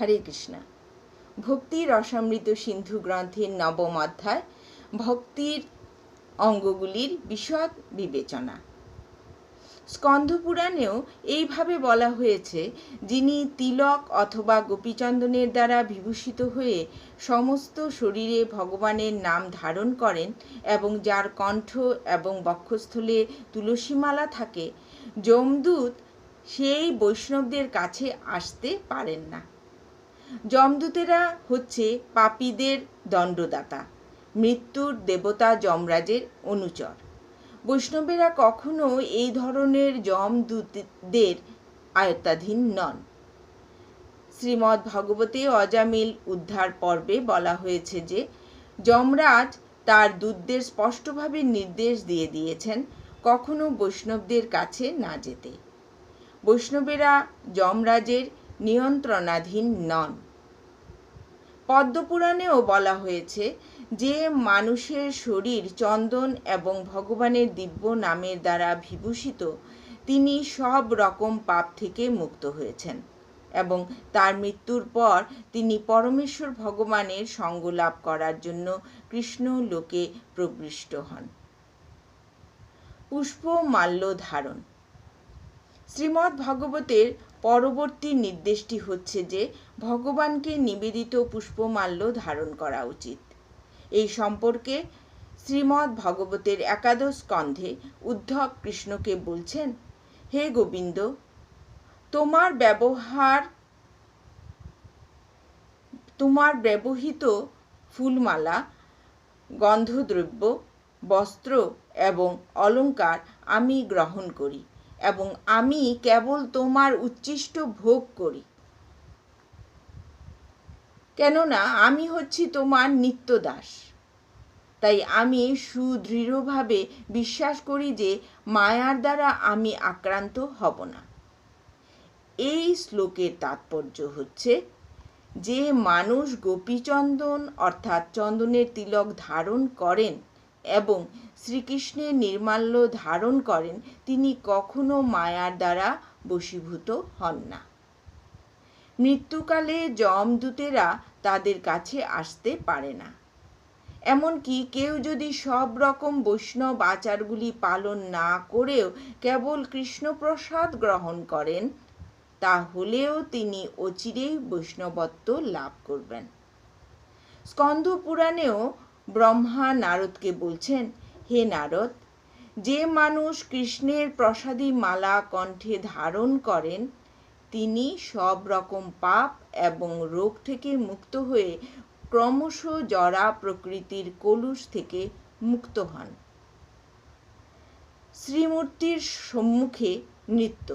হরে কৃষ্ণ। ভক্তি রসামৃত সিন্ধু গ্রন্থের নবম অধ্যায়, ভক্তির অঙ্গগুলির বিশদ বিবেচনা। স্কন্ধ পুরাণেও এইভাবে বলা হয়েছে, যিনি তিলক অথবা গোপীচন্দনের দ্বারা বিভূষিত হয়ে সমস্ত শরীরে ভগবানের নাম ধারণ করেন এবং যার কণ্ঠ এবং বক্ষস্থলে তুলসীমালা থাকে, যমদূত সেই বৈষ্ণবদের কাছে আসতে পারেন না। যমদূতেরা হচ্ছে পাপীদের দণ্ডদাতা, মৃত্যুর দেবতা যমরাজের অনুচর। বৈষ্ণবেরা কখনো এই ধরনের যমদূতদের আয়ত্তাধীন নন। শ্রীমদ্ ভগবতে অজামিল উদ্ধার পর্বে বলা হয়েছে যে, যমরাজ তার দূতদের স্পষ্টভাবে নির্দেশ দিয়ে দিয়েছেন কখনো বৈষ্ণবদের কাছে না যেতে। বৈষ্ণবেরা যমরাজের নিয়ন্ত্রণাধীন নন। পদ্মপুরাণেও বলা হয়েছে যে, মানুষের শরীর চন্দন এবং ভগবানের দিব্য নামের দ্বারা বিভূষিত, তিনি সব রকম পাপ থেকে মুক্ত হয়েছেন এবং তার মৃত্যুর পর তিনি পরমেশ্বর ভগবানের সঙ্গ লাভ করার জন্য কৃষ্ণ লোকে প্রবৃষ্ট হন। পুষ্প মাল্য ধারণ। শ্রীমদ্ ভগবতের পরবর্তী নির্দেশটি হচ্ছে যে ভগবানকে নিবেদিত পুষ্পমাল্য ধারণ করা উচিত। এই সম্পর্কে শ্রীমদ্ ভগবতের একাদশ স্কন্ধে উদ্ধব কৃষ্ণকে বলছেন, হে গোবিন্দ, তোমার ব্যবহার, তোমার ব্যবহৃত ফুলমালা, গন্ধদ্রব্য, বস্ত্র এবং অলঙ্কার আমি গ্রহণ করি। এবং আমি কেবল তোমার উচ্ছিষ্ট ভোগ করি। কেননা আমি হচ্ছি তোমার নিত্যদাস। তাই আমি সুদৃঢ়ভাবে বিশ্বাস করি যে মায়ার দ্বারা আমি আক্রান্ত হব না। এই শ্লোকের তাৎপর্য হচ্ছে যে মানুষ গোপীচন্দন অর্থাৎ চন্দনের তিলক ধারণ করেন এবং শ্রীকৃষ্ণের নির্মাল্য ধারণ করেন তিনি কখনো মায়ার দ্বারা বশীভূত হন না। মৃত্যুকালে যমদূতেরা তাদের কাছে আসতে পারে না। এমনকি কেউ যদি সব রকম বৈষ্ণব আচারগুলি পালন না করেও কেবল কৃষ্ণপ্রসাদ গ্রহণ করেন, তাহলেও তিনি অচিরেই বৈষ্ণবত্ব লাভ করবেন। স্কন্ধ পুরাণেও ব্রহ্মা নারদকে বলছেন, হে নারদ, যে মানুষ কৃষ্ণের প্রসাদী মালা কণ্ঠে ধারণ করেন, তিনি সব রকম পাপ এবং রোগ থেকে মুক্ত হয়ে ক্রমশ জরা প্রকৃতির কলুষ থেকে মুক্ত হন। শ্রীমূর্তির সম্মুখে নৃত্য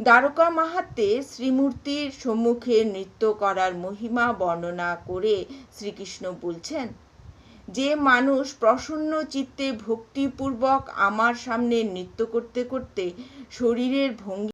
দ্বারকা মাহাত্মে শ্রীমূর্তির সম্মুখে নৃত্য করার মহিমা বর্ণনা করে শ্রীকৃষ্ণ বলছেন, যে মানুষ প্রসন্ন চিত্তে ভক্তিপূর্বক আমার সামনে নৃত্য করতে করতে শরীরের ভঙ্গি